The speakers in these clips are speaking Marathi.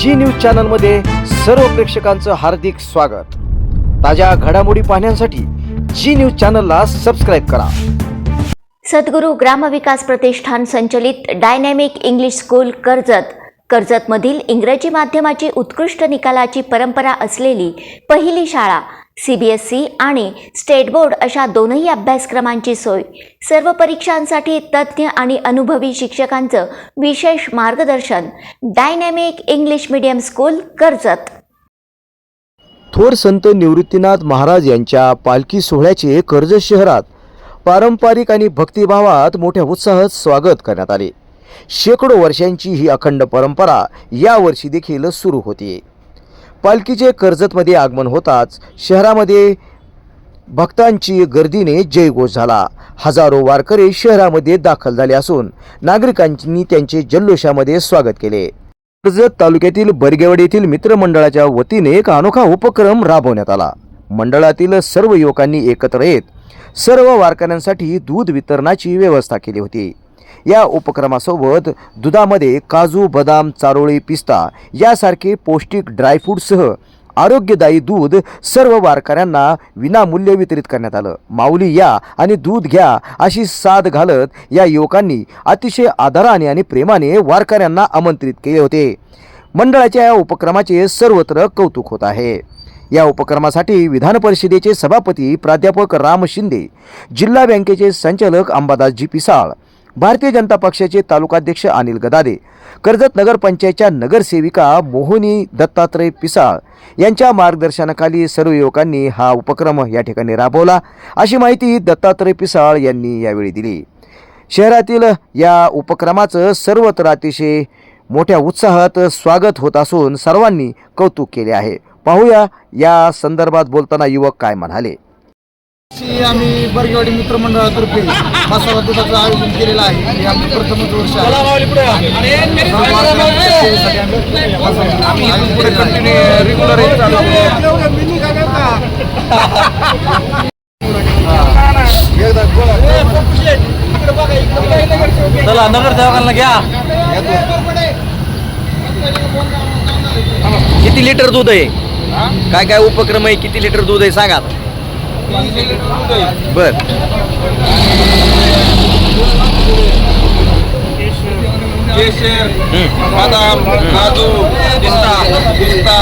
जी न्यूज चॅनलमध्ये सर्व प्रेक्षकांचं हार्दिक स्वागत. ताज्या घडामोडी पाहण्यासाठी जी न्यूज चॅनलला सबस्क्राईब करा. सद्गुरू ग्रामविकास प्रतिष्ठान संचलित डायनॅमिक इंग्लिश स्कूल कर्जत कर्जतमधील इंग्रजी माध्यमाची उत्कृष्ट निकालाची परंपरा असलेली पहिली शाळा सी बी एस सी आणि स्टेट बोर्ड अशा दोनही अभ्यासक्रमांची सोय. सर्व परीक्षांसाठी तज्ज्ञ आणि अनुभवी शिक्षकांचं विशेष मार्गदर्शन. Dynamic English medium school Karjat. थोर संत निवृत्तीनाथ महाराज यांच्या पालखी सोहळ्याचे कर्जत शहरात पारंपरिक आणि भक्तिभावात मोठ्या उत्साहात स्वागत करण्यात आले. शेकडो वर्षांची ही अखंड परंपरा यावर्षी देखील सुरू होते. पालखीचे कर्जतमध्ये आगमन होताच शहरामध्ये भक्तांची गर्दीने जयघोष झाला. हजारो वारकरी शहरामध्ये दाखल झाले असून नागरिकांनी त्यांचे जल्लोषामध्ये स्वागत केले. कर्जत तालुक्यातील बरगेवाडी येथील मित्रमंडळाच्या वतीने एक अनोखा उपक्रम राबवण्यात आला. मंडळातील सर्व युवकांनी एकत्र येत सर्व वारकऱ्यांसाठी दूध वितरणाची व्यवस्था केली होती. या उपक्रमासोबत दुधामध्ये काजू बदाम चारोळी पिस्ता यासारखे पौष्टिक ड्रायफ्रूटसह आरोग्यदायी दूध सर्व वारकऱ्यांना विनामूल्य वितरित करण्यात आलं. माऊली या आणि दूध घ्या अशी साद घालत या युवकांनी अतिशय आदराने आणि प्रेमाने वारकऱ्यांना आमंत्रित केले होते. मंडळाच्या या उपक्रमाचे सर्वत्र कौतुक होत आहे. या उपक्रमासाठी विधान परिषदेचे सभापती प्राध्यापक राम शिंदे जिल्हा बँकेचे संचालक अंबादासजी पिसाळ भारतीय जनता पक्षाचे तालुकाध्यक्ष अनिल गदादे कर्जत नगरपंचायतच्या नगरसेविका मोहिनी दत्तात्रय पिसाळ यांच्या मार्गदर्शनाखाली सर्व युवकांनी हा उपक्रम या ठिकाणी राबवला अशी माहिती दत्तात्रय पिसाळ यांनी यावेळी दिली. शहरातील या उपक्रमाचं सर्वत्र अतिशय मोठ्या उत्साहात स्वागत होत असून सर्वांनी कौतुक केले आहे. पाहूया या संदर्भात बोलताना युवक काय म्हणाले. आम्ही बरगेवाडी मित्रमंडळातर्फे मसाला दुधाचं आयोजन केलेलं आहे. हे आमचं प्रथमच वर्ष आहे. चालू. चला नगरसेवकांना घ्या. किती लिटर दूध आहे? काय काय उपक्रम आहे? किती लिटर दूध आहे? सांगा. आता. बर. केशर. बदाम काजू पिस्ता पिस्ता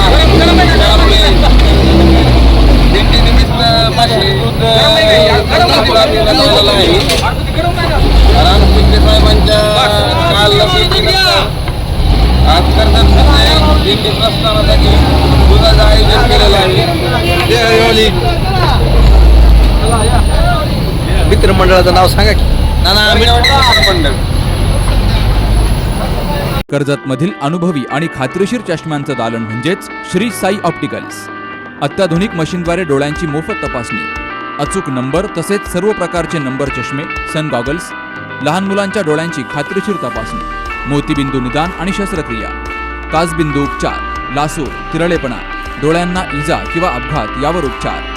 दिंडी निमित्त पाचशे दूध आम्ही बनवलेलं आहे राम शिंदे साहेबांच्या काल लसीकरणानंतर आज कर्जत दिंडी प्रस्थानासाठी दुधाचं आयोजन केलेलं आहे. मित्रमंडळाचं नाव सांगा की. नाना मंडळ कर्जतमधील अनुभवी आणि खात्रीशीर चष्म्यांचं दालन म्हणजेच श्री साई ऑप्टिकल्स. अत्याधुनिक मशीनद्वारे डोळ्यांची मोफत तपासणी. अचूक नंबर तसेच सर्व प्रकारचे नंबर चष्मे सन गॉगल्स लहान मुलांच्या डोळ्यांची खात्रीशीर तपासणी मोतीबिंदू निदान आणि शस्त्रक्रिया काचबिंदू उपचार लासूर तिरळेपणा डोळ्यांना इजा किंवा अपघात यावर उपचार.